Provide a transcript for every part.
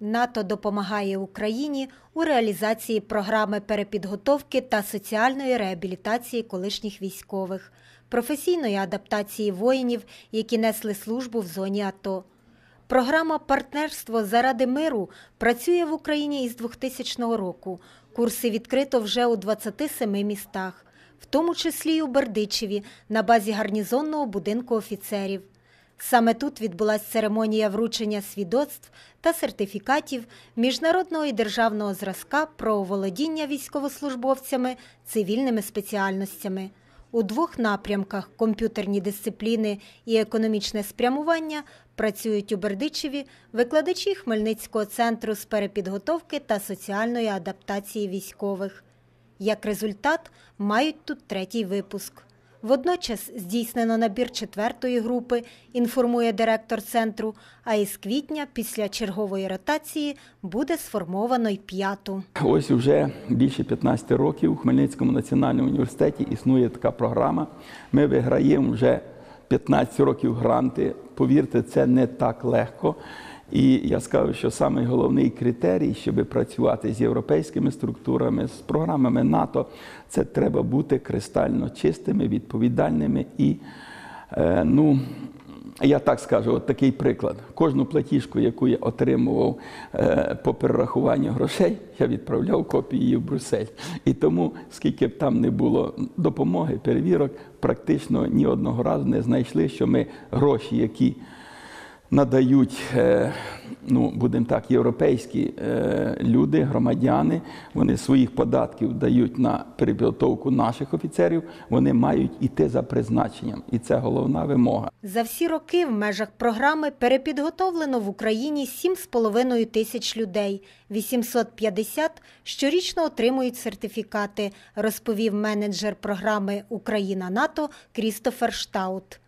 НАТО допомагає Україні у реалізації програми перепідготовки та соціальної реабілітації колишніх військових, професійної адаптації воїнів, які несли службу в зоні АТО. Програма Партнерство заради миру працює в Україні із 2000 року. Курси відкрито вже у 27 містах, в тому числі й у Бердичеві на базі гарнізонного будинку офіцерів. Саме тут відбулася церемонія вручення свідоцтв та сертифікатів міжнародного і державного зразка про володіння військовослужбовцями цивільними спеціальностями. У двох напрямках комп'ютерні дисципліни і економічне спрямування працюють у Бердичеві викладачі Хмельницького центру з перепідготовки та соціальної адаптації військових. Як результат, мають тут третій випуск. Водночас здійснено набір четвертої групи, інформує директор центру. А із квітня, після чергової ротації, буде сформовано й п'яту. Ось вже більше 15 років у Хмельницькому національному університеті існує така програма. Ми виграємо вже 15 років гранти. Повірте, це не так легко. І я скажу, що самий головний критерій, щоб працювати з європейськими структурами, з програмами НАТО, це треба бути кристально чистими, відповідальними і, е, ну, я так скажу, от такий приклад. Кожну платіжку, яку я отримував е, по перерахуванню грошей, я відправляв копії в Брюссель. І тому, скільки б там не було допомоги, перевірок, практично ні одного разу не знайшли, що ми гроші, які надають, е, ну будемо так, європейські е, люди, громадяни. Вони своїх податків дають на перепідготовку наших офіцерів. Вони мають іти за призначенням, і це головна вимога. За всі роки в межах програми перепідготовлено в Україні 7,5 тисяч людей. 850 щорічно отримують сертифікати, розповів менеджер програми Україна НАТО Крістофер Штаут.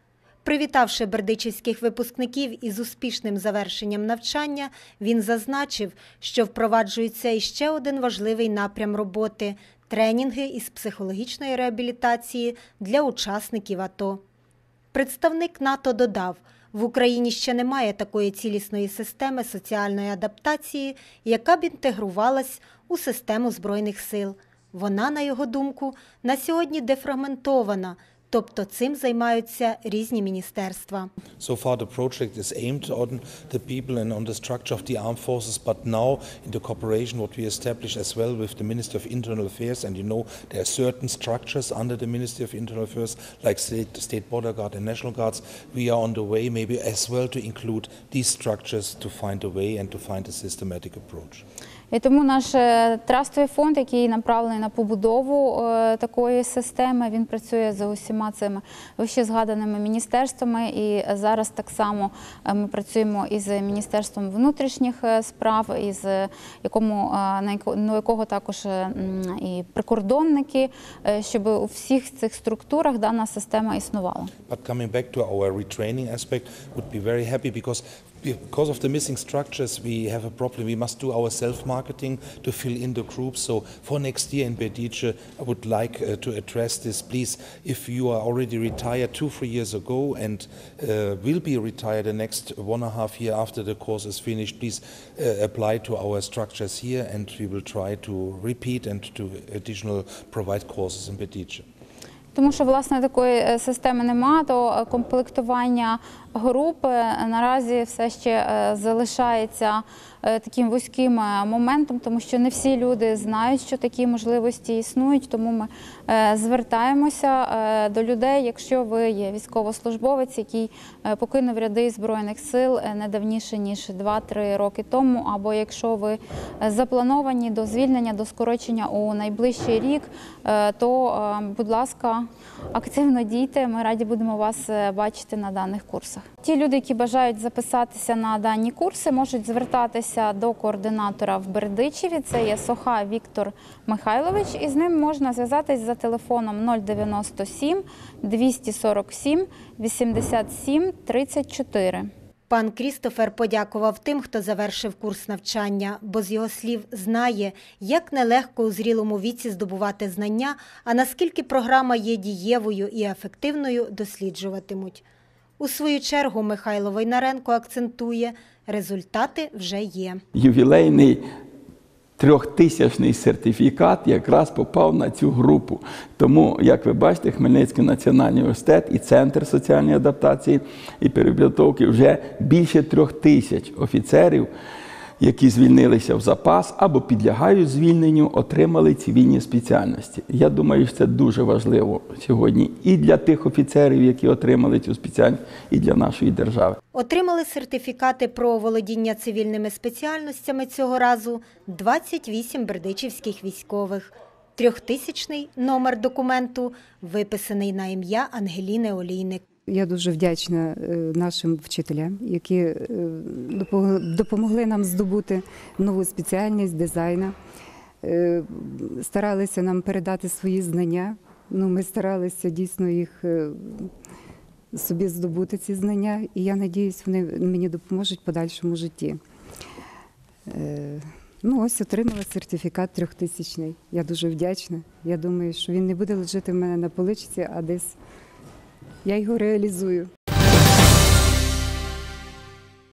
Привітавши бердичівських випускників із успішним завершенням навчання, він зазначив, що впроваджується іще один важливий напрям роботи тренінги із психологічної реабілітації для учасників АТО. Представник НАТО додав, в Україні ще немає такої цілісної системи соціальної адаптації, яка б інтегрувалась у систему Збройних сил. Вона, на його думку, на сьогодні дефрагментована – Тобто цим займаються різні міністерства. So far the project is aimed on the people and on the structure of the armed forces, but now in the cooperation what we establish as well with the Ministry of Internal Affairs, and you know there are certain structures under the Ministry of Internal Affairs like State, State Border Guard and National Guards, we are on the way maybe as well to include these structures to find a way and to find a systematic approach. І тому наш е, трастовий фонд, який направлений на побудову е, такої системи, він працює за усіма цими вище згаданими міністерствами. І зараз так само е, ми працюємо із міністерством внутрішніх справ, із якому на якого також і прикордонники, щоб у всіх цих структурах дана система існувала. But coming back to our retraining aspect, would be very happy because because of the missing structures, we have a problem. We must do our self-marketing to fill in the groups. So for next year in Bedice, I would like uh, to address this. Please, if you are already retired two, three years ago and uh, will be retired the next one and a half year after the course is finished, please uh, apply to our structures here and we will try to repeat and to additional provide courses in Bedice. Тому що власне такої системи немає, то комплектування груп наразі все ще залишається Е, таким вузьким е, моментом, тому що не всі люди знають, що такі можливості існують. Тому ми е, звертаємося до людей, якщо ви є військовослужбовець, який покинув ряди збройних сил не давніше ніж 2-3 роки тому, або якщо ви заплановані до звільнення, до скорочення у найближчий рік, то, будь ласка, активно дійте. Ми раді будемо вас бачити на даних курсах. Ті люди, які бажають записатися на дані курси, можуть звертатися до координатора в Бердичеві. Це є Соха Віктор Михайлович, і з ним можна зв'язатись за телефоном 097 247 87 34. Пан Крістофер подякував тим, хто завершив курс навчання, бо з його слів знає, як нелегко у зрілому віці здобувати знання, а наскільки програма є дієвою і ефективною, досліджуватимуть. У свою чергу Михайло Войнаренко акцентує, результати вже є. ювілейний трьохтисячний сертифікат якраз попав на цю групу. Тому, як ви бачите, Хмельницький національний університет і Центр соціальної адаптації і перепідготовки вже більше трьох тисяч офіцерів, які звільнилися в запас або підлягають звільненню, отримали цивільні спеціальності. Я думаю, що це дуже важливо сьогодні і для тих офіцерів, які отримали цю спеціальність, і для нашої держави. Отримали сертифікати про володіння цивільними спеціальностями цього разу 28 бердичівських військових. Трьохтисячний номер документу виписаний на ім'я Ангеліни Олійник. Я дуже вдячна е, нашим вчителям, які е, допомогли нам здобути нову спеціальність дизайна. Е, Старалися нам передати свої знання. Ну, ми старалися дійсно їх собі здобути ці знання, і я надіюсь, вони мені допоможуть в подальшому житті. Ну, ось отримала сертифікат трьохтисячний. Я дуже вдячна. Я думаю, що він не буде лежати в мене на поличці, а десь я його реалізую.